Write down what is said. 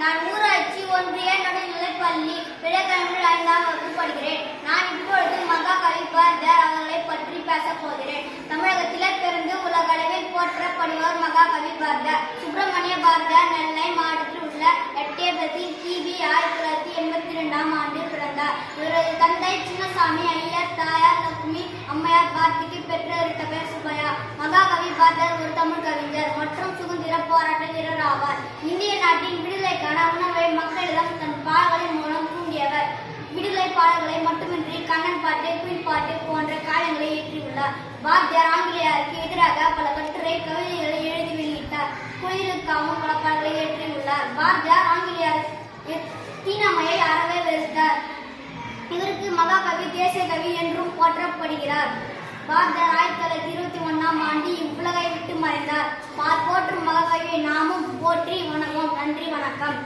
நான் ஊராட்சி ஒன்றிய நடுநிலைப் பள்ளி விளையாட்டு ஐந்தாம் வகுப்பு படிக்கிறேன். நான் இப்பொழுது மகா கவி பாரதியார் அவர்களை பற்றி பேசப் போகிறேன். தமிழகத்திலே பிறந்து உலகளவில் போற்றப்படுபவர் மகாகவி பாரதியார் சுப்பிரமணிய பாரதியார் நெல்லை மாவட்டத்தில் உள்ள எட்டயபதியில் கிபி ஆயிரத்தி தொள்ளாயிரத்தி எண்பத்தி இரண்டாம் ஆண்டு பிறந்தார். இவரது தந்தை சின்னசாமி ஐயர் தாயார் லட்சுமி அம்மையார் பாரதிக்கு பெற்றெடுத்த பேர் சுப்பையா. மகாகவி பாரதியார் ஒரு தமிழ் கவிஞர் மற்றும் சுதந்திர போராட்ட வீரர் பாட்டு குயில் பாட்டு போன்ற காலங்களை இயற்றியுள்ளார். பாரதியார் ஆங்கிலேயருக்கு எதிராக பல கட்டுரை கவிதைகளை எழுதி வெளியிட்டார். கோயிலுக்காகவும் பல பாடல்களை இயற்றியுள்ளார். பாரதியார் ஆங்கிலேயர் தீனமையை அறவே வெறுத்தார். இவருக்கு மகாகவி தேசிய கவி என்றும் போற்றப்படுகிறார். பாரதியார் ஆயிரத்தி தொள்ளாயிரத்தி இருபத்தி ஒன்னாம் ஆண்டு இவ்வுலகை விட்டு மறைந்தார். பார் போற்றும் மகாகவியை நாமும் போற்றி வணங்குவோம். நன்றி வணக்கம்.